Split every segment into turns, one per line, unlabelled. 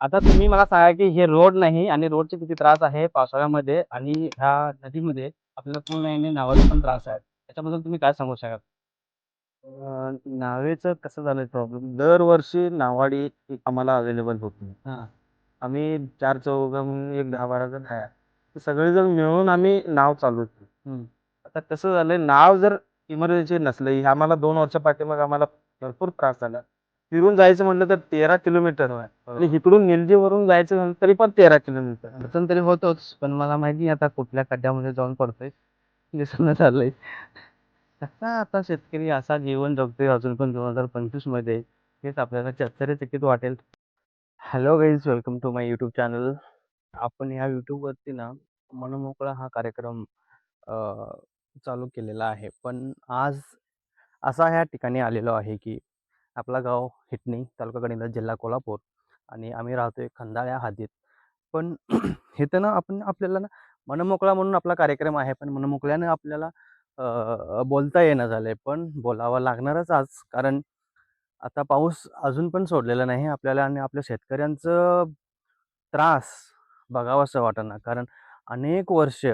आता तुम्ही मला सांगा की हे रोड नाही आणि रोडचे किती त्रास आहे पावसाळ्यामध्ये आणि ह्या नदीमध्ये आपल्याला पूर्ण येणे नावाचा पण त्रास आहे त्याच्याबद्दल तुम्ही काय सांगू शकाल?
नावेचं कसं झालंय प्रॉब्लेम दरवर्षी नावाडी आम्हाला अवेलेबल होत. नाही
हां.
आम्ही चार चौघ म्हणून एक दहा बारा जण आहे. सगळेजण मिळून आम्ही नाव चालवतो. आता कसं झालंय नाव जर इमर्जन्सी नसलं हे आम्हाला दोन वर्षा पाठीमाग आम्हाला भरपूर त्रास झाला. फिरून जायचं म्हटलं तर तेरा किलोमीटर आहे आणि इकडून निलजीवरून जायचं म्हणलं तरी पण तेरा किलोमीटर.
अडचण तरी होतोच पण मला माहिती आता कुठल्या खड्ड्यामध्ये जाऊन पडतोय. दिसून चाललंय आता शेतकरी असा जीवन जगतोय अजून पण दोन हजार पंचवीसमध्ये. हेच आपल्याला आश्चर्यचकित वाटेल. Hello guys welcome to my YouTube channel आपण ह्या यूट्यूबवरती ना मनमोकळा हा कार्यक्रम चालू केलेला आहे. पण आज असा ह्या ठिकाणी आलेलो आहे की आपला गाव हिटणी तालुका गडिंग्लज जिल्हा कोल्हापूर आणि आम्ही राहतोय खंदाळ्या हद्दीत. पण इथं ना आपण आपल्याला ना मनमोकळा म्हणून आपला कार्यक्रम आहे पण मनमोकळ्यानं आपल्याला बोलता येणं झालंय. पण बोलावं लागणारच आज कारण आता पाऊस अजून पण सोडलेला नाही आपल्याला आणि आपल्या शेतकऱ्यांचं त्रास बघावंसं वाटणार कारण अनेक वर्ष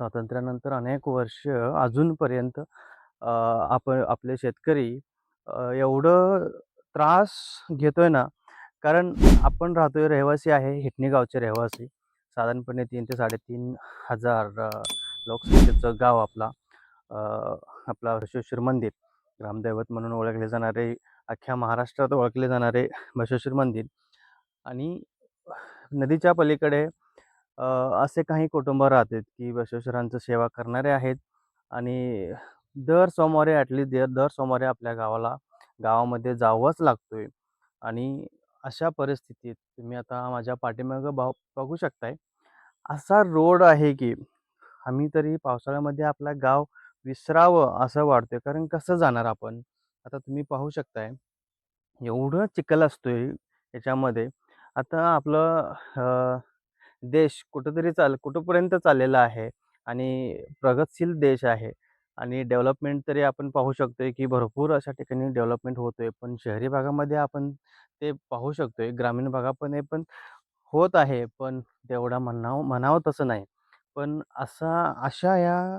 स्वातंत्र्यानंतर अनेक वर्ष अजूनपर्यंत आपण आपले शेतकरी एवढं त्रास घेतोय ना कारण आपण राहतोय रहिवासी आहे हिटणी गावचे रहिवासी. साधारणपणे तीन ते साडेतीन हजार लोकसंख्येचं गाव आपला आपला बसवेश्वर मंदिर. ग्रामदैवत म्हणून ओळखले जाणारे अख्ख्या महाराष्ट्रात ओळखले जाणारे बसवेश्वर मंदिर. आणि नदीच्या पलीकडे असे काही कुटुंब राहतात की बसवेश्वरांचं सेवा करणारे आहेत. आणि दर सोमवारी ॲटलीस्ट दर दर सोमवारी आपल्या गावाला गावामध्ये जावंच लागतोय. आणि अशा परिस्थितीत तुम्ही आता माझ्या पाठीमागं भाव बघू शकताय. असा रोड आहे की आम्ही तरी पावसाळ्यामध्ये आपला गाव विसरावं असं वाटतंय. कारण कसं जाणार आपण? आता तुम्ही पाहू शकताय एवढं चिखल असतोय याच्यामध्ये. आता आपलं देश कुठंतरी चाल कुठंपर्यंत चाललेला आहे आणि प्रगतशील देश आहे. आणि डेव्हलपमेंट तरी आपण पाहू शकतोय की भरपूर अशा ठिकाणी डेव्हलपमेंट होतोय. पण शहरी भागामध्ये आपण ते पाहू शकतोय. ग्रामीण भागामध्ये पण होत आहे. पण तेवढा म्हणावं म्हणावं तसं नाही. पण असा अशा या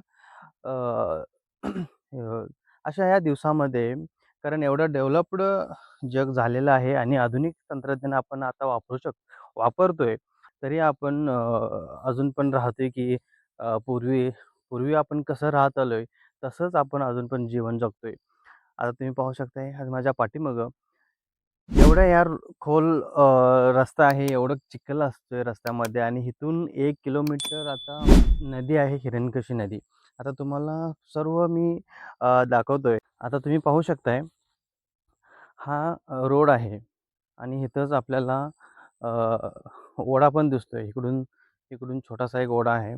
अशा या दिवसामध्ये कारण एवढं डेव्हलप्ड जग झालेलं आहे आणि आधुनिक तंत्रज्ञान आपण आता वापरू शक वापरतोय. तरी आपण अजून पण राहतोय की पूर्वी पूर्वी आपण कसं राहत आलोय? तसंच आपण अजून पण जीवन जगतोय. आता तुम्ही पाहू शकताय आज माझ्या पाठीमागं एवढा यार खोल रस्ता आहे एवढं चिखल असतोय रस्त्यामध्ये आणि इथून एक किलोमीटर आता नदी आहे हिरण्यकशी नदी. आता तुम्हाला सर्व मी दाखवतोय. आता तुम्ही पाहू शकताय हा रोड आहे आणि इथंच आपल्याला ओढा पण दिसतोय. इकडून इकडून छोटासा एक ओढा आहे.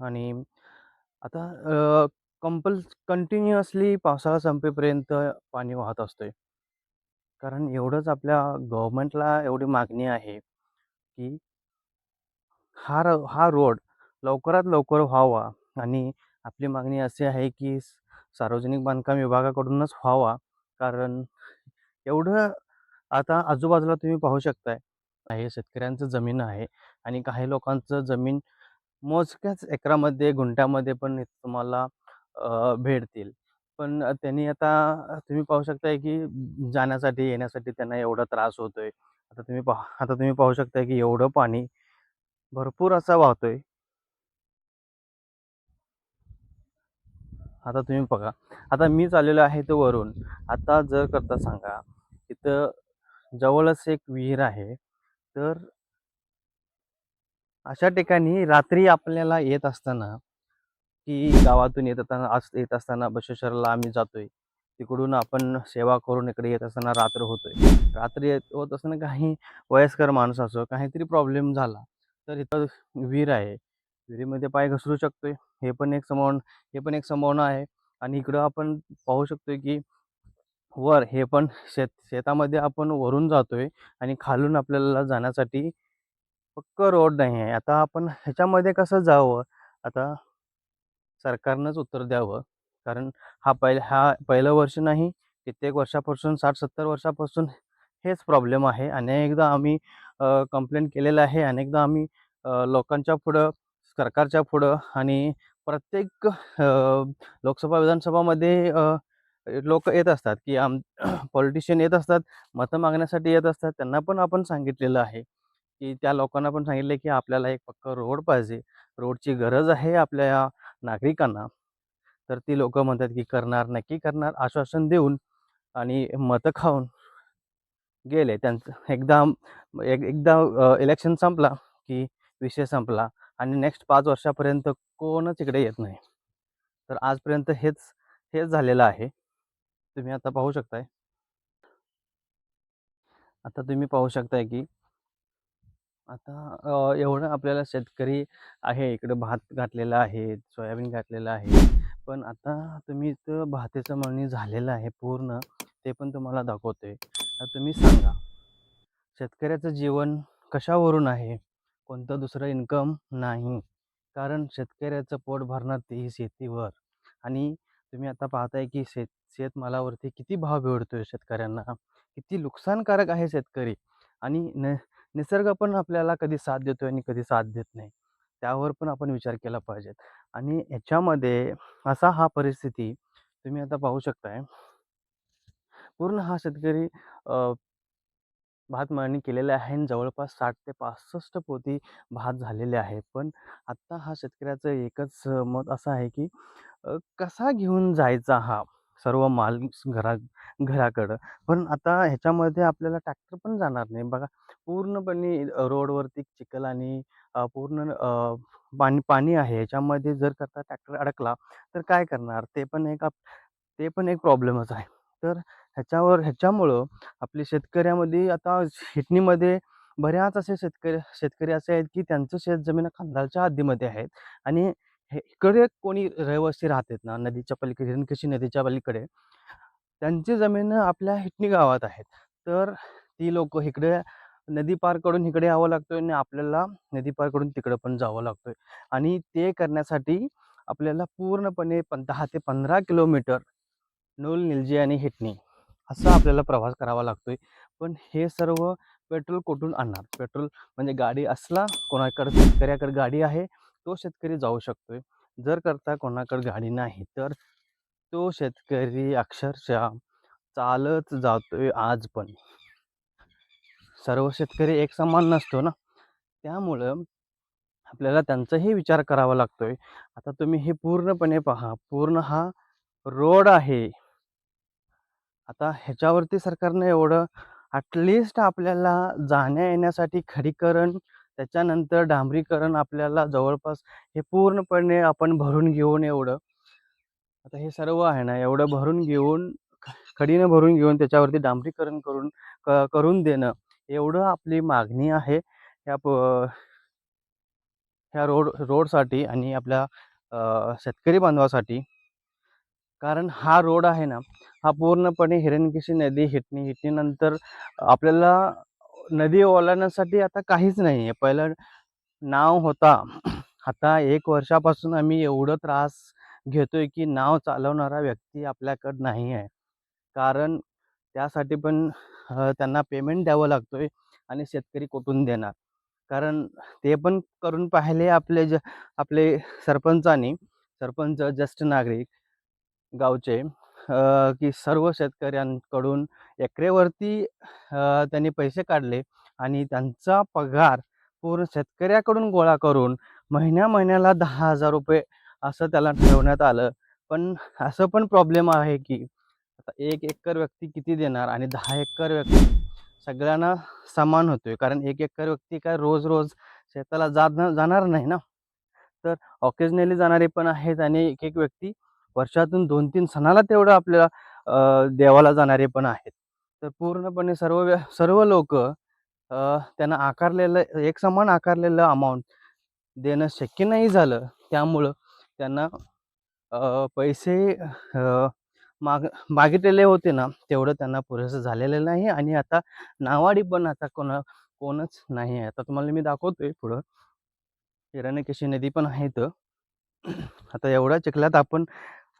आणि आता कंपल कंटिन्युअसली पावसाळा संपेपर्यंत पाणी वाहत असतोय. कारण एवढंच आपल्या गव्हर्मेंटला एवढी मागणी आहे की हा र हा रोड लवकरात लवकर व्हावा आणि आपली मागणी अशी आहे की स- सार्वजनिक बांधकाम विभागाकडूनच व्हावा. कारण एवढं आता आजूबाजूला तुम्ही पाहू शकताय आहे शेतकऱ्यांचं जमीन आहे आणि काही लोकांचं जमीन मोजक्याच एकरामध्ये गुंठ्यामध्ये पण तुम्हाला भेटतील. पण त्यांनी आता तुम्ही पाहू शकताय की जाण्यासाठी येण्यासाठी त्यांना एवढा त्रास होतोय. आता तुम्ही पाह आता तुम्ही पाहू शकताय की एवढं पाणी भरपूर असा वाहतोय. आता तुम्ही बघा. आता मी चाललेलो आहे तो वरून. आता जर करता सांगा तिथं जवळच एक विहीर आहे. तर अशा ठिकाणी रात्री आपल्याला येत असताना की गावातून येत असताना आज येत असताना बसेश्वरला आम्ही जातोय. तिकडून आपण सेवा करून इकडे येत असताना रात्र होतोय. रात्री येत होत असताना काही वयस्कर माणूस असो काहीतरी प्रॉब्लेम झाला तर इथं विहीर आहे. विहिरीमध्ये पाय घसरू शकतोय. हे पण एक संभावना हे पण एक संभावना आहे. आणि इकडं आपण पाहू शकतोय की वर हे पण शेत शेतामध्ये आपण वरून जातोय आणि खालून आपल्याला जाण्यासाठी पक्क रोड नाही आहे. आता आपण ह्याच्यामध्ये कसं जावं? आता सरकारनंच उत्तर द्यावं. कारण हा पहिला हा पहिलं वर्ष नाही कित्येक वर्षापासून साठ सत्तर वर्षापासून हेच प्रॉब्लेम आहे. अनेकदा आम्ही कंप्लेंट केलेलं आहे. अनेकदा आम्ही लोकांच्या पुढं सरकारच्या पुढं आणि प्रत्येक लोकसभा विधानसभामध्ये लोक येत असतात की आम पॉलिटिशियन येत असतात मतं मागण्यासाठी येत असतात. त्यांना पण आपण सांगितलेलं आहे. की त्या लोकांना पण सांगितलं की आपल्याला एक पक्का रोड पाहिजे. रोडची गरज आहे आपल्या या नागरिकांना. तर ती लोक म्हणतात की करणार नक्की करणार आश्वासन देऊन आणि मतं खाऊन गेले. त्यांचं एकदा एक एकदा इलेक्शन संपला की विषय संपला आणि नेक्स्ट पाच वर्षापर्यंत कोणच इकडे येत नाही. तर आजपर्यंत हेच हेच झालेलं आहे. तुम्ही आता पाहू शकताय. आता तुम्ही पाहू शकताय की आता एवढं आपल्याला शेतकरी आहे इकडं भात घातलेला आहे सोयाबीन घातलेलं आहे. पण आता तुम्ही इथं भातेचं मळणी झालेलं आहे पूर्ण ते पण तुम्हाला दाखवतोय. आता तुम्ही सांगा शेतकऱ्याचं जीवन कशावरून आहे? कोणतं दुसरं इन्कम नाही? कारण शेतकऱ्याचं पोट भरणार तेही शेतीवर. आणि तुम्ही आता पाहताय की शेत शेतमालावरती किती भाव भेटतोय शेतकऱ्यांना. किती नुकसानकारक आहे शेतकरी. आणि न निसर्ग पण आपल्याला कधी साथ देतो आणि कधी साथ देत नाही. त्यावर पण आपण विचार केला पाहिजेत. आणि याच्यामध्ये असा हा परिस्थिती तुम्ही आता पाहू शकताय. पूर्ण हा शेतकरी भात मळणी केलेल्या आहे आणि जवळपास साठ ते पासष्ट पोती भात झालेले आहे. पण आत्ता हा शेतकऱ्याचं एकच मत असं आहे की कसा घेऊन जायचा हा सर्व माल घरा घराकडं? पण आता ह्याच्यामध्ये आपल्याला ट्रॅक्टर पण जाणार नाही. बघा पूर्णपणे रोडवरती चिखल आणि पूर्ण पाणी पाणी आहे. याच्यामध्ये जर करता ट्रॅक्टर अडकला तर काय करणार? ते पण एक आप- ते पण एक प्रॉब्लेमच आहे. तर ह्याच्यावर ह्याच्यामुळं आपली शेतकऱ्यामध्ये आता हिटणीमध्ये बऱ्याच असे शेतकरी शेतकरी असे आहेत की त्यांचं शेत जमीन खांदालच्या हद्दीमध्ये आहेत आणि हे इकडे कोणी रहिवासी राहतात ना नदीच्या पलीकडे हिरणकशी नदीच्या पलीकडे त्यांची जमीन आपल्या हिटणी गावात आहेत. तर ती लोक इकडे नदी पार करून इकडे यावं लागतोय आणि आपल्याला नदी पार करून तिकडं पण जावं लागतोय. आणि ते करण्यासाठी आपल्याला पूर्णपणे पण दहा ते पंधरा किलोमीटर नूल निलजी आणि हिटणी असा आपल्याला प्रवास करावा लागतोय. पण हे सर्व पेट्रोल कुठून आणणार? पेट्रोल म्हणजे गाडी असला कोणाकडे शेतकऱ्याकडे गाडी आहे तो शेतकरी जाऊ शकतोय. जर करता कोणाकडे गाडी नाही तर तो शेतकरी अक्षरशः चालत जातोय आज पण. सर्व शेतकरी एक समान नसतो ना? त्यामुळं आपल्याला त्यांचाही विचार करावा लागतोय. आता तुम्ही हे पूर्णपणे पहा. पूर्ण हा रोड आहे. आता ह्याच्यावरती सरकारनं एवढं ॲटलिस्ट आपल्याला जाण्या येण्यासाठी खडीकरण त्याच्यानंतर डांबरीकरण आपल्याला जवळपास हे पूर्णपणे आपण भरून घेऊन एवढं आता हे सर्व आहे ना एवढं भरून घेऊन खडीनं भरून घेऊन त्याच्यावरती डांबरीकरण करून क करून देणं. एवढं आपली मागणी आहे ह्या प ह्या रोड रोडसाठी आणि आपल्या शेतकरी बांधवासाठी. कारण हा रोड आहे ना हा पूर्णपणे हिरणकिशी नदी हिटणी हिटणीनंतर आपल्याला नदी ओलांडण्यासाठी आता काहीच नाही आहे पहिलं नाव होता आता एक वर्षापासून आम्ही एवढं त्रास घेतोय की नाव चालवणारा व्यक्ती आपल्याकडं नाही आहे कारण त्यासाठी पण त्यांना पेमेंट द्यावं लागतो आहे आणि शेतकरी कुठून देणार? कारण ते पण करून पाहिले आपले ज आपले सरपंचानी सरपंच ज्येष्ठ नागरिक गावचे की सर्व शेतकऱ्यांकडून एकरेवरती त्यांनी पैसे काढले आणि त्यांचा पगार पूर्ण शेतकऱ्याकडून गोळा करून महिन्या महिन्याला दहा हजार रुपये असं त्याला ठेवण्यात आलं. पण असं पण प्रॉब्लेम आहे की आता एक एकर व्यक्ती किती देणार आणि दहा एकर व्यक्ती सगळ्यांना समान होतोय. कारण एक एकर व्यक्ती काय रोज रोज शेताला जात जाणार नाही ना? तर ऑकेजनली जाणारे पण आहेत आणि एक एक व्यक्ती वर्षातून दोन तीन सणाला तेवढं आपल्याला देवाला जाणारे पण आहेत. तर पूर्णपणे सर्व व्य सर्व लोक त्यांना आकारलेलं एक समान आकारलेलं अमाऊंट देणं शक्य नाही झालं. त्यामुळं त्यांना पैसे माग मागितलेले होते ना तेवढं त्यांना पुरेसं झालेलं नाही आणि आता नावाडी पण आता कोणा कोणच नाही आहे. आता तुम्हाला मी दाखवतोय पुढं. हिरण्यकेशी नदी पण आहे तर आता एवढ्या चिखल्यात आपण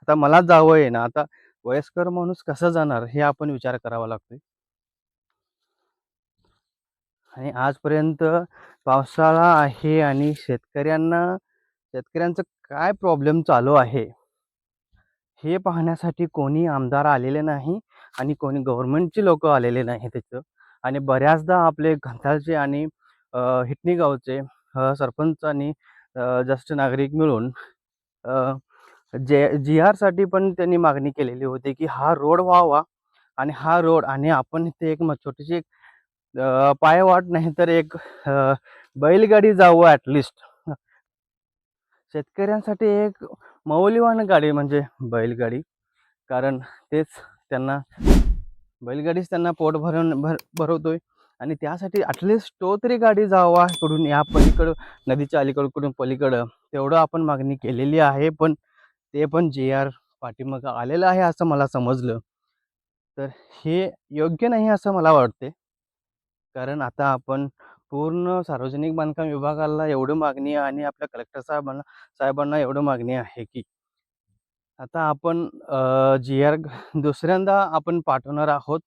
आता मला जावं आहे ना आता वयस्कर माणूस कसं जाणार हे आपण विचार करावा लागतोय. आणि आजपर्यंत पावसाळा आहे आणि शेतकऱ्यांना शेतकऱ्यांचं काय प्रॉब्लेम चालू आहे? हे पाहण्यासाठी कोणी आमदार आलेले नाही आणि कोणी गव्हर्नमेंटचे लोक आलेले नाही त्याचं आणि बऱ्याचदा आपले घंटाळचे आणि हिटणी गावचे सरपंच आणि ज्येष्ठ नागरिक मिळून जे जी आरसाठी पण त्यांनी मागणी केलेली होती की हा रोड व्हावा आणि हा रोड आणि आपण इथे एक छोटीशी एक पायवाट नाही तर एक बैलगाडी जावं ॲटलिस्ट शेतकऱ्यांसाठी एक मौल्यवान गाडी म्हणजे बैलगाडी. कारण तेच त्यांना बैलगाडीच त्यांना पोट भरून भर भरवतोय. आणि त्यासाठी ॲटलिस्ट तो तरी गाडी जावा इकडून या पलीकडं नदीच्या अलीकडकडून पलीकडं. तेवढं आपण मागणी केलेली आहे पण ते पण जे आर पाठीमागं आलेलं आहे असं मला समजलं. तर हे योग्य नाही असं मला वाटते कारण आता आपण पूर्ण सार्वजनिक बांधकाम विभागाला एवढं मागणी आहे आणि आपल्या कलेक्टर साहेबांना साहेबांना एवढं मागणी आहे की आता आपण जी आर दुसऱ्यांदा आपण पाठवणार आहोत.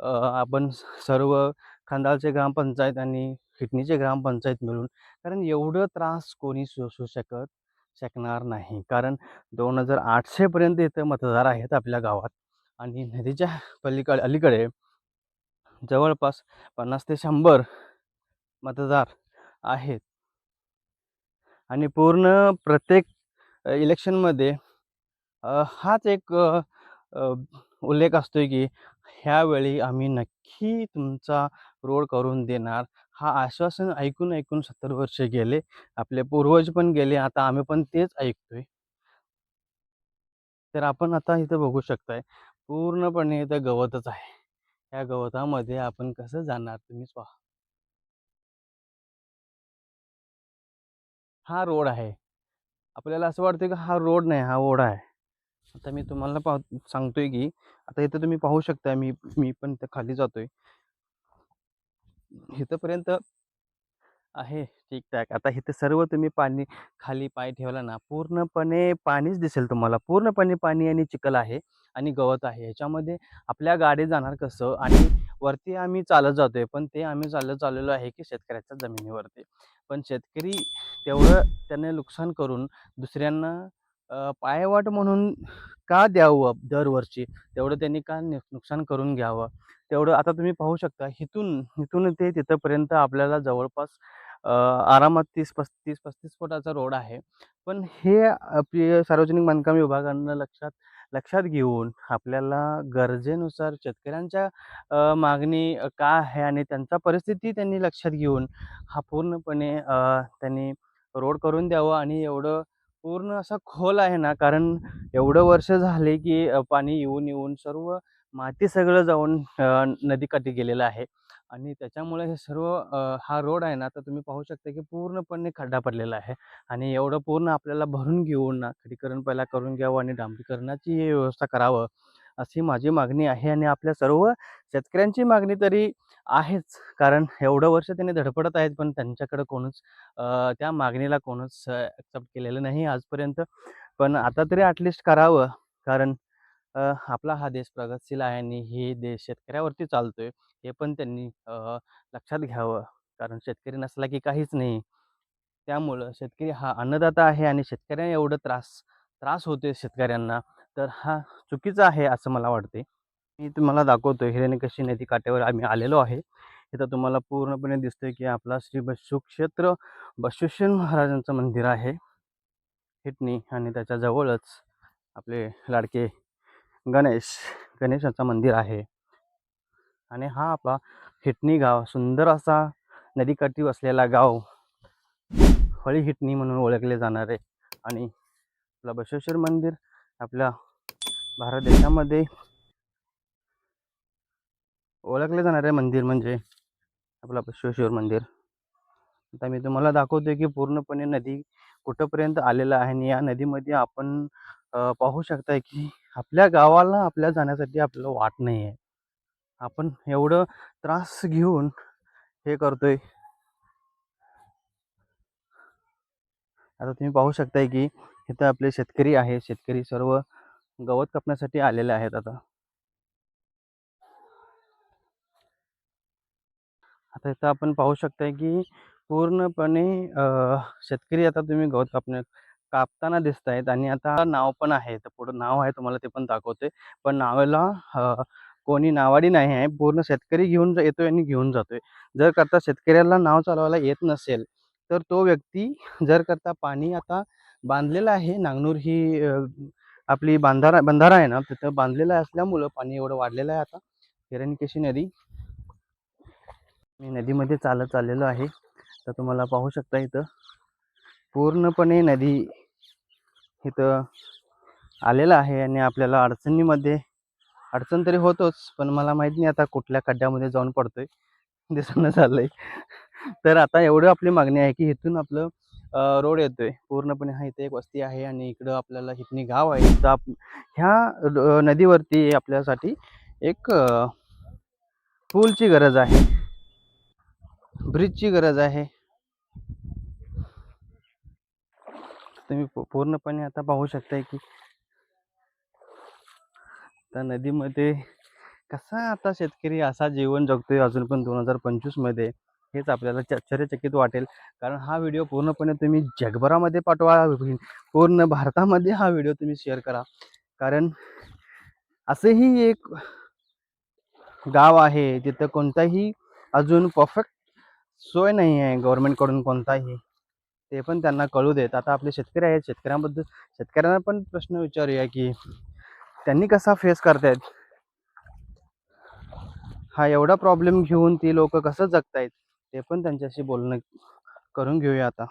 आपण सर्व खंडाळचे ग्रामपंचायत आणि हिटणीचे ग्रामपंचायत मिळून कारण एवढं त्रास कोणी सोसू शकत शकणार नाही. कारण दोन हजार आठशेपर्यंत इथं मतदार आहेत आपल्या गावात आणि नदीच्या पलीकडे अलीकडे जवळपास पन्नास ते शंभर मतदार आहेत. आणि पूर्ण प्रत्येक इलेक्शनमध्ये हाच एक उल्लेख असतो की ह्यावेळी आम्ही नक्की तुमचा रोड करून देणार हा आश्वासन ऐकून ऐकून सत्तर वर्ष गेले आपले पूर्वज पण गेले आता आम्ही पण तेच ऐकतोय. तर आपण आता इथं बघू शकताय पूर्णपणे इथं गवतच आहे. या गवतामध्ये आपण कसं जाणार तुम्हीच पहा. हा रोड आहे. आपल्याला असं वाटतं की हा रोड नाही हा ओढा आहे. आता मी तुम्हाला पाह सांगतोय की आता इथं तुम्ही पाहू शकता मी मी पण इथं खाली जातोय. इथंपर्यंत आहे ठीकठाक आता इथं सर्व तुम्ही पाणी खाली पाय ठेवला ना पूर्णपणे पाणीच दिसेल तुम्हाला. पूर्णपणे पाणी आणि चिखल आहे. आणि गवत आहे. ह्याच्यामध्ये आपल्या गाडी जाणार कसं आणि वरती आम्ही चालत जातोय. पण ते आम्ही चालत चाललेलो आहे की शेतकऱ्याच्या जमिनीवरती. पण शेतकरी तेवढं त्यांना नुकसान करून दुसऱ्यांना पायवाट म्हणून का द्यावं दरवर्षी? तेवढं त्यांनी का नुकसान करून घ्यावं? तेवढं आता तुम्ही पाहू शकता. इथून इथून ते तिथंपर्यंत आपल्याला जवळपास आरामात तीस पस्तीस पस्तीस फुटाचा रोड आहे. पण हे आपली सार्वजनिक बांधकाम विभागानं लक्षात लक्षात घेऊन आपल्याला गरजेनुसार शेतकऱ्यांच्या मागणी का आहे आणि त्यांचा परिस्थिती त्यांनी लक्षात घेऊन हा पूर्णपणे त्यांनी रोड करून द्यावं आणि एवढं पूर्ण असा खोल आहे ना कारण एवढं वर्ष झाले की पाणी येऊन येऊन सर्व माती सगळं जाऊन नदीकाठी गेलेलं आहे. आणि त्याच्यामुळे हे सर्व हा रोड आहे ना तर तुम्ही पाहू शकता की पूर्णपणे खड्डा पडलेला आहे आणि एवढं पूर्ण आपल्याला भरून घेऊन ना खडीकरण पहिला करून घ्यावं आणि डांबरीकरणाची व्यवस्था करावं अशी माझी मागणी आहे आणि आपल्या सर्व शेतकऱ्यांची मागणी तरी आहेच. कारण एवढं वर्ष त्यांनी धडपडत आहेत पण त्यांच्याकडं कोणच त्या मागणीला कोणच ॲक्सेप्ट केलेलं नाही आजपर्यंत. पण आता तरी ॲटलिस्ट करावं. कारण आपला हा देश प्रगतशील आहे आणि हे देश शेतकऱ्यावरती चालतोय हे पण त्यांनी लक्षात घ्यावं. कारण शेतकरी नसला की काहीच नाही. त्यामुळं शेतकरी हा अन्नदाता आहे आणि शेतकऱ्यांना एवढं त्रास त्रास होते शेतकऱ्यांना. तर हा चुकीचा आहे असं मला वाटते मी तुम्हाला दाखवतो हिरण्यकशी नदी काठेवर आम्ही आलेलो आहे. इथं तुम्हाला पूर्णपणे दिसतंय की आपला श्री बशुक्षेत्र बसवेश्वर महाराजांचं मंदिर आहे. हिटणी आणि त्याच्या जवळच आपले लाडके गणेश गणेशाचं मंदिर आहे. आणि हा आपला हिटणी गाव सुंदर असा नदीकाठी वसलेला गाव. फळी हिटणी म्हणून ओळखले जाणारे. आणि आपलं बसवेश्वर मंदिर आपल्या भारत देशामध्ये ओळखले जाणारे मंदिर म्हणजे आपलं बसवेश्वर मंदिर. आता मी तुम्हाला दाखवतोय की पूर्णपणे नदी कुठंपर्यंत आलेलं आहे आणि या नदीमध्ये आपण पाहू शकताय की आपल्या गावाला आपल्या जाण्यासाठी आपल्याला वाट नाही आहे आपण एवढं त्रास घेऊन हे करतोय. आता तुम्ही पाहू शकताय की इथं आपले शेतकरी आहे शेतकरी सर्व गवत कापण्यासाठी आलेले आहेत आता. आता इथं आपण पाहू शकताय की पूर्णपणे शेतकरी आता तुम्ही गवत कापण्या कापताना दिसत आहेत आणि आता नाव पण आहे. तर पुढं नाव आहे तुम्हाला ते पण दाखवते. पण नावाला कोणी नावाडी नाही आहे. पूर्ण शेतकरी घेऊन जा- येतोय आणि घेऊन जातोय. जर करता शेतकऱ्याला नाव चालवायला येत नसेल तर तो व्यक्ती जर करता पाणी आता बांधलेलं आहे नांगनूर ही आपली बांधारा बंधारा आहे ना तिथं बांधलेलं असल्यामुळं पाणी एवढं वाढलेलं आहे आता. हिरणकेशी नदी. मी नदीमध्ये चालत चाललेलो आहे. तर तुम्हाला पाहू शकता इथं. पूर्णपणे नदी इथं आलेलं आहे आणि आपल्याला अडचणीमध्ये अडचण तरी होतोच पण मला माहीत नाही आता कुठल्या खड्ड्यामध्ये जाऊन पडतोय. दिसून चाललंय तर आता एवढं आपली मागणी आहे की इथून आपलं रोड येतोय. पूर्णपणे हा इथे एक वस्ती आहे आणि इकडं आपल्याला हिथनी गाव आहे. तर आप- ह्या नदीवरती आपल्यासाठी एक पूलची गरज आहे. ब्रिजची गरज आहे. तुम्ही पूर्णपणे आता पाहू शकताय की त्या नदीमध्ये कसा आता शेतकरी असा जीवन जगतोय अजून पण दोन हजार पंचवीसमध्ये हेच आपल्याला आश्चर्यचकित वाटेल. कारण हा व्हिडिओ पूर्णपणे तुम्ही जगभरामध्ये पाठवा पूर्ण भारतामध्ये हा व्हिडिओ तुम्ही शेअर करा. कारण असंही एक गाव आहे तिथं कोणताही अजून परफेक्ट सोय नाही आहे गव्हर्मेंटकडून कोणताही. ते पण त्यांना कळू देत. आता आपले शेतकरी आहेत शेतकऱ्यांबद्दल शेतकऱ्यांना पण प्रश्न विचारूया की त्यांनी कसा फेस करतायत? हा एवढा प्रॉब्लेम घेऊन ती लोक कसं जगतायत ते पण त्यांच्याशी बोलणं करून घेऊया आता.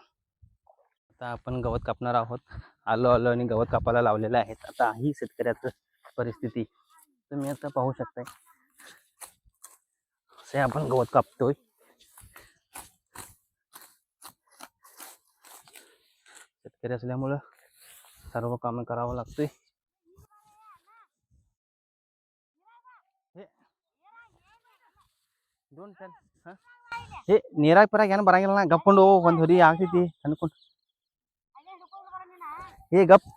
आता आपण गवत कापणार आहोत. आलो आलो आणि गवत कापायला लावलेलं आहेत आता ही शेतकऱ्याचं परिस्थिती. तुम्ही आता पाहू शकताय. असे आपण गवत कापतोय. शेतकरी असल्यामुळं सर्व कामं करावं लागतोय दोन ಟನ್ ಏ ನೀರಾಗ ಪರಾಗ ಏನು ಬರಂಗಿಲ್ಲ ನಾ ಗಪ್ಕೊಂಡು ಒಂದು ಹೊರಿ ಆಗ್ತೈತಿ ಅನ್ಕೊಂಡು ಏ ಗಪ್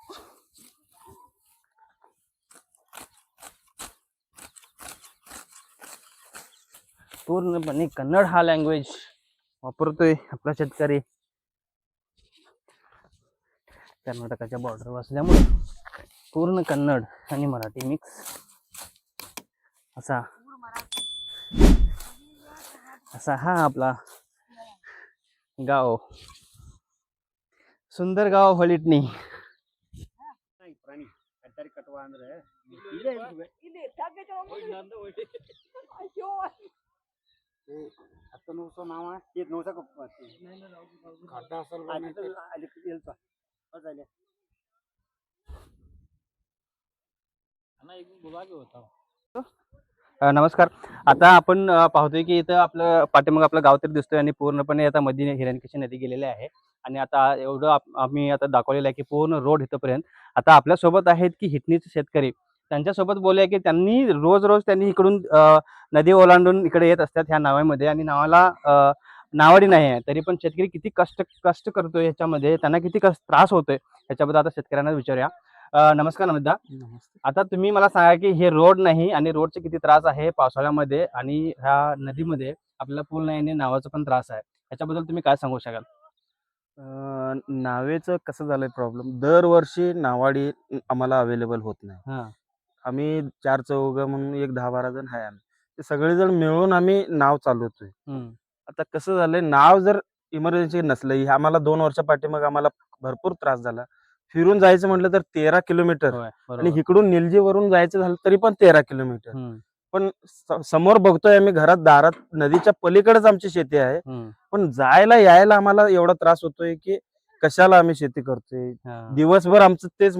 पूर्णपणे कन्नड हा लँग्वेज वापरतोय आपला शेतकरी कर्नाटकाच्या बॉर्डर असल्यामुळे पूर्ण कन्नड आणि मराठी मिक्स असा असा हा आपला गाव ಸುಂದರ್ ಗಾಂವ್ ಹೊಳಿಟ್ನಿ
ಪ್ರಾಣಿ ಕಟ್ಟಾರಿ ಕಟ್ಟುವ ಅಂದ್ರೆ ಇಲ್ಲೇ ಇರ್ತದೆ. ಹತ್ತು ನಿಮಿಷ ನಾವ ಇದು ನೋಸಕ್ खड्डा झाले.
अ, नमस्कार. आता आपण अ, पाहतोय की इथं आपलं पाठीमाग आपलं गाव तरी दिसतोय आणि पूर्णपणे आता मध्ये हिरणकेशी नदी गेलेली आहे. आणि आता एवढं आप- आम्ही आता दाखवलेलं आहे की पूर्ण रोड इथंपर्यंत. आता आपल्यासोबत आहेत की हिटणीचे शेतकरी. त्यांच्यासोबत बोलूया की त्यांनी रोज रोज त्यांनी इकडून अ, नदी ओलांडून इकडे येत असतात ह्या नावामध्ये. आणि नावाला अ, नावाडी नाही आहे. तरी पण शेतकरी किती कष्ट कष्ट करतोय ह्याच्यामध्ये त्यांना किती कष्ट त्रास होतोय ह्याच्याबद्दल आता शेतकऱ्यांना विचारूया. अ, नमस्कार नमिता आता तुम्ही मला सांगा की हे रोड नाही आणि रोडचे किती त्रास आहे पावसाळ्यामध्ये आणि ह्या नदीमध्ये आपल्याला पूल नाही आणि नावाचा पण त्रास आहे. ह्याच्याबद्दल तुम्ही काय सांगू शकाल?
अं, नावेचं कसं झालंय प्रॉब्लेम दरवर्षी नावाडी आम्हाला अवेलेबल होत नाही.
हा.
आम्ही चार चौघ म्हणून एक दहा बारा जण आहे आम्ही. ते सगळेजण मिळून आम्ही नाव चालवतोय.
हम्म.
आता कसं झालंय नाव जर इमर्जन्सी नसलं हे आम्हाला दोन वर्षा पाठीमाग आम्हाला भरपूर त्रास झाला. फिरून जायचं म्हटलं तर तेरा किलोमीटर आणि इकडून निलजीवरून जायचं झालं तरी पण तेरा किलोमीटर. पण समोर बघतोय आम्ही घरात दारात नदीच्या पलीकडेच आमची शेती आहे. पण जायला यायला आम्हाला एवढा त्रास होतोय की कशाला आम्ही शेती करतोय? दिवसभर आमचं तेच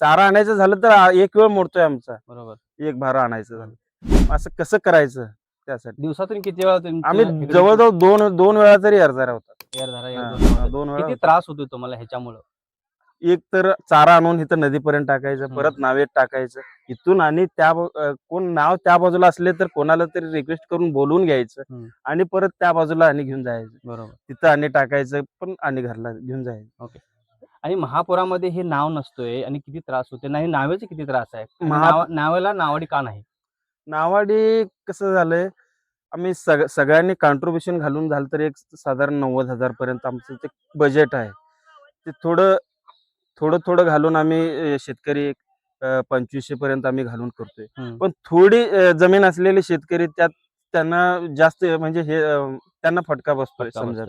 चारा आणायचं झालं तर एक वेळ मोडतोय आमचा.
बरोबर.
एक भारा आणायचं झालं. असं कसं करायचं? त्यासाठी.
दिवसातून किती वेळा
आम्ही जवळजवळ दोन दोन वेळा तरी अर्जा होतात. हा,
दोन वेळा. किती. त्रास होतोय तुम्हाला ह्याच्यामुळं?
एक तर चारा आणून इथं नदीपर्यंत टाकायचं
हम्म.
परत नावेत टाकायचं. इथून आणि त्या अं, कोण नाव त्या बाजूला असले तर कोणाला तरी रिक्वेस्ट करून बोलवून घ्यायचं
हम्म.
आणि परत त्या बाजूला आणि घेऊन जायचं.
बरोबर.
तिथं आणि टाकायचं पण आणि घरला घेऊन जायचं.
आणि महापुरामध्ये हे नाव नसतोय आणि किती त्रास होते नाही नावेचे किती त्रास आहे? आणि
महा-
नाव- नावेला नावाडी का नाही?
नावाडी कसं झालंय आम्ही सग सगळ्यांनी कॉन्ट्रीब्युशन घालून झालं तर एक साधारण नव्वद हजार पर्यंत आमचं ते बजेट आहे. ते थोडं थोडं थोडं घालून आम्ही शेतकरी पंचवीसशे पर्यंत आम्ही घालून करतोय. पण थोडी जमीन असलेले शेतकरी त्यात त्यांना जास्त म्हणजे हे त्यांना फटका बसतोय समजा.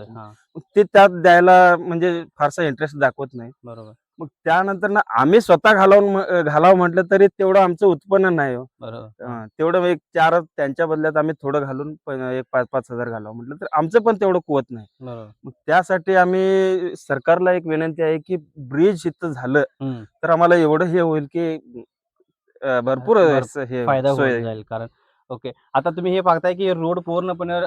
ते त्यात द्यायला म्हणजे फारसा इंटरेस्ट दाखवत नाही.
बरोबर.
मग त्यानंतर ना आम्ही स्वतः घालावून घालावं म्हटलं तरी तेवढं आमचं उत्पन्न नाही हो.
बरोबर
तेवढं एक चार त्यांच्या बदल्यात आम्ही थोडं घालून एक पाच पाच हजार घालावं म्हटलं तर आमचं पण तेवढं कुवत नाही
बरोबर
मग त्यासाठी आम्ही सरकारला एक विनंती आहे की ब्रिज इथं झालं. तर आम्हाला एवढं हे होईल की भरपूर हे
फायदा जाईल कारण ओके आता तुम्ही हे बघताय की रोड पूर्णपणे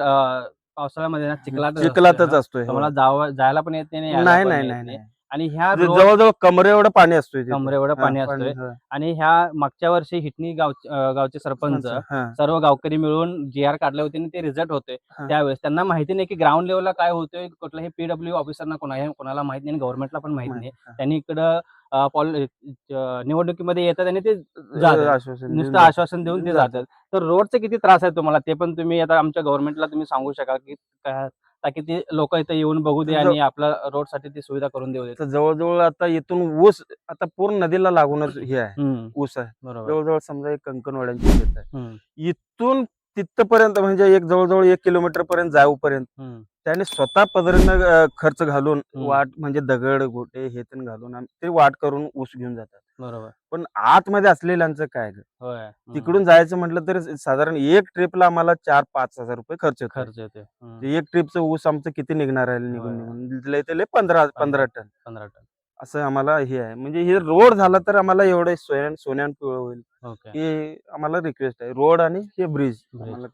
पावसाळ्यामध्ये ना चिखलात
चिखलातच असतोय हो.
जाव जायला पण येत नाही
नाही. नाही
आणि ह्या
जे
road-
जवळजवळ कमरे एवढं पाणी असतोय तिथे.
कमरे एवढं
हा,
पाणी असतोय
हा.
आणि ह्या मागच्या वर्षी हिटणी गाव अं, गावचे सरपंच
हा,
सर्व गावकरी मिळून जी आर काढले होते आणि ते रिझल्ट होते
हा.
त्यावेळेस त्यांना माहिती नाही की ग्राउंड लेवलला काय होतोय कुठल्याही पीडब्ल्यू ऑफिसरना कोणा कोणाला माहीत नाही गव्हर्नमेंटला पण माहीत नाही
हा.
त्यांनी इकडं अं, पॉल- अं, निवडणुकीमध्ये येतात आणि ते जातात.
आश्वासन देऊन
नुसतं. आश्वासन देऊन ते जातात तर रोडचे किती त्रास आहे तुम्हाला ते पण तुम्ही आता आमच्या गव्हर्नमेंटला तुम्ही सांगू शकाल की काय- ताकी ते लोक इथे येऊन बघू दे आणि आपल्या रोडसाठी ती सुविधा करून देऊ दे
जवळजवळ आता इथून ऊस आता पूर्ण नदीला लागूनच हे आहे. ऊस आहे.
बरोबर.
जवळजवळ समजा एक कंकणवाड्यांची शेत आहे. इथून तिथपर्यंत म्हणजे एक जवळजवळ एक किलोमीटर पर्यंत जाऊपर्यंत त्याने स्वतः पदरीनं खर्च घालून. वाट म्हणजे दगड गोटे हे तेन घालून ते वाट करून ऊस घेऊन जातात.
बरोबर.
पण आतमध्ये असलेल्यांचं काय ग? तिकडून जायचं म्हटलं तर साधारण एक ट्रिपला आम्हाला चार पाच हजार रुपये खर्च
खर्च येते
एक ट्रिपचं ऊस आमचं किती निघणार आहे? निघून. निघून. पंधरा पंधरा टन.
पंधरा टन.
असं आम्हाला हे आहे. म्हणजे हे रोड झाला तर आम्हाला एवढं सोन्या सोन्यान पिवळं होईल.
ओके.
हे आम्हाला रिक्वेस्ट आहे. रोड आणि हे ब्रिज. आम्हाला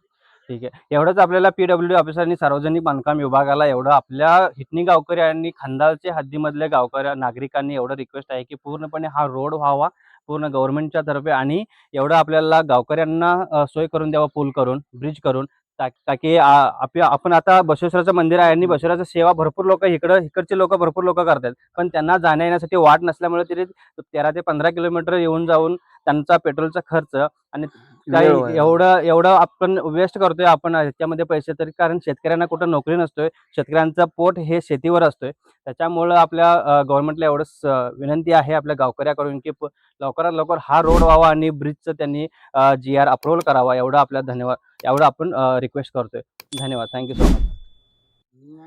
ठीक आहे. एवढंच आपल्याला पीडब्ल्यू ऑफिसरनी सार्वजनिक बांधकाम विभागाला एवढं आपल्या हिटणी गावकरी आणि खांदालच्या हद्दीमधल्या गावकऱ्या नागरिकांनी एवढं रिक्वेस्ट आहे की पूर्णपणे हा रोड व्हावा पूर्ण गव्हर्नमेंटच्या तर्फे आणि एवढं आपल्याला गावकऱ्यांना सोय करून द्यावा पूल करून ब्रिज करून. ताकी आपण आता बसवेश्वराचं मंदिर आहे आणि बसवेश्वराचं सेवा भरपूर लोक इकडं इकडचे लोक भरपूर लोक करतात. पण त्यांना जाण्या येण्यासाठी वाट नसल्यामुळे ते तेरा ते पंधरा किलोमीटर येऊन जाऊन त्यांचा पेट्रोलचा खर्च आणि काही. एवढं एवढं आपण वेस्ट करतोय आपण ह्याच्यामध्ये पैसे तरी कारण शेतकऱ्यांना कुठं नोकरी नसतोय. शेतकऱ्यांचा पोट हे शेतीवर असतोय. त्याच्यामुळं आपल्या गव्हर्नमेंटला एवढंच विनंती आहे आपल्या गावकऱ्याकडून की लवकरात लवकर हा रोड व्हावा आणि ब्रिजचं त्यांनी जी आर अप्रुव्हल करावा. एवढं आपल्या धन्यवाद एवढं आपण रिक्वेस्ट करतोय. धन्यवाद. Thank you so much